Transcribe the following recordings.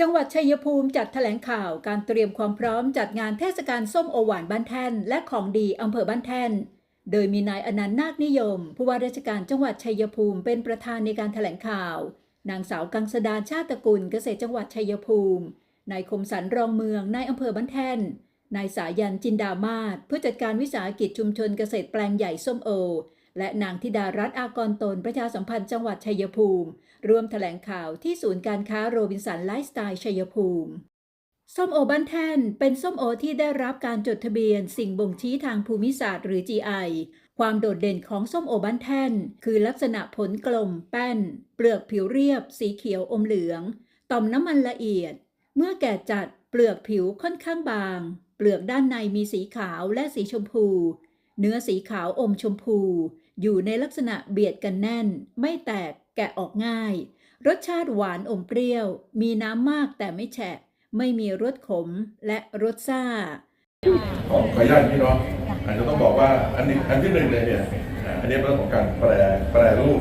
จังหวัดชัยภูมิจัดแถลงข่าวการเตรียมความพร้อมจัดงานเทศกาลส้มโอหวานบ้านแท่น และของดีอำเภอบ้านแท่น โดยมีนายอนันต์นาคนิยม ผู้ว่าราชการจังหวัดชัยภูมิเป็นประธานในการแถลงข่าว นางสาวกังสดาชาติกุลเกษตรจังหวัดชัยภูมินายคมสันรองเมืองนายอำเภอบ้านแท่นนายสายันจินดามาศผู้จัดการวิสาหกิจชุมชนเกษตรแปลงใหญ่ส้มโอ และนางธิดารัตน์อากรตนประชาสัมพันธ์จังหวัดชัยภูมิ ร่วมแถลงข่าวที่ศูนย์การค้าโรบินสันไลฟ์สไตล์ชัยภูมิส้มโอบ้านแท่นเป็นส้มโอที่ได้รับการจดทะเบียนสิ่งบ่งชี้ทางภูมิศาสตร์หรือ GI ความโดดเด่นของส้มโอบ้านแท่น คือลักษณะผลกลม แป้น เปลือกผิวเรียบ สีเขียวอมเหลือง ต่อมน้ำมันละเอียด เมื่อแก่จัดเปลือกผิวค่อนข้างบาง เปลือกด้านในมีสีขาวและสีชมพู เนื้อสีขาวอมชมพู อยู่ในลักษณะเบียดกันแน่น ไม่แตกแกะออกง่าย รสชาติหวานอมเปรี้ยว มีน้ำมากแต่ไม่แฉะ ไม่มีรสขมและรสซ่าขอขออนุญาตพี่น้องอาจจะต้องบอกว่าอันนี้อันที่หนึ่งเลยเนี่ยอันนี้เป็นเรื่องของการแปรแปรรูป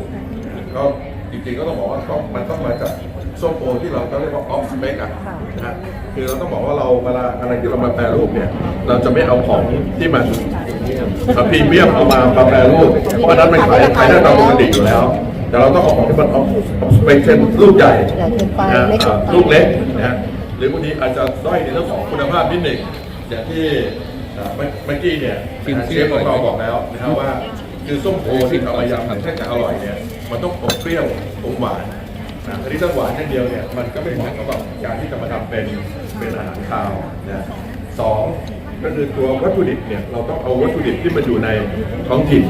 ริงๆก็ต้องบอกว่าต้องมันต้องมาจากส้มโอที่เราก็เรียกว่าออฟสเปกอะนะฮะคือเราต้องบอกว่าเราเวลาอะไรที่เรามาแปรรูปเนี่ย เราจะไม่เอาของที่มันพรีเมียมเอามามาแปรรูปเพราะอันนั้นมันขายขายได้ตามปกติอยู่แล้ว แต่เราต้องเอาของที่มันออฟสเปกเช่นลูกใหญ่ใหญ่เกินไปนะเล็กเกินไปลูกเล็กนะฮะหรือบางทีอาจจะด้อยในเรื่องของคุณภาพนิดหนึ่งอย่างที่เอ่อเมื่อเมื่อกี้เนี่ยเชฟของเราบอกแล้วนะครับว่า คือส้มโอที่เอามายำเนี่ยถ้าจะอร่อยเนี่ยมันต้องอมเปรี้ยวอมหวานนะอันนี้ถ้าหวานอย่างเดียวเนี่ยมันก็ไม่เหมาะกับการที่จะมาทำเป็นเป็นอาหารคาวนะสองก็คือตัววัตถุดิบเนี่ยเราต้องเอาวัตถุดิบที่มันอยู่ในท้องถิ่น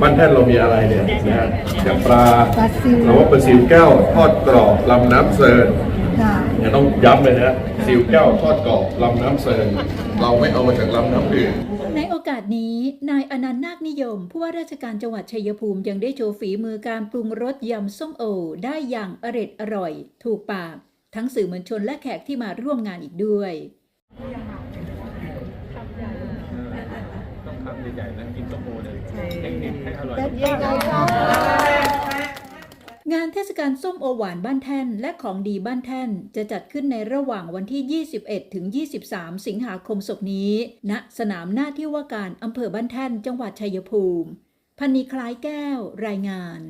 บ้านแท่นเรามีอะไรเนี่ยนะอย่างปลาเราว่าปลาซิวแก้วทอดกรอบลำน้ำเซินค่ะเนี่ยต้องย้ำเลยนะซิวแก้วทอดกรอบลำน้ำเซินเราไม่เอามาจากลำน้ำอื่น อกาสนี้ นายอนันต์นาคนิยม ผู้ว่าราชการจังหวัดชัยภูมิยังได้โชว์ฝีมือการปรุงรสยำส้มโอ ได้อย่างอร็ดอร่อย ถูกปาก ทั้งสื่อมวลชนและแขกที่มาร่วมงานอีกด้วยต้องทำใหญ่ๆนะกินส้มโอเลยเทคนิคให้อร่อยแต่ยังไงคะ งานเทศกาลส้มโอหวานบ้านแท่นและของดีบ้านแท่น จะจัดขึ้นในระหว่างวันที่ 21 ถึง 23 สิงหาคมศกนี้ ณ สนามหน้าที่ว่าการอำเภอบ้านแท่น จังหวัดชัยภูมิพันนีคล้ายแก้วรายงาน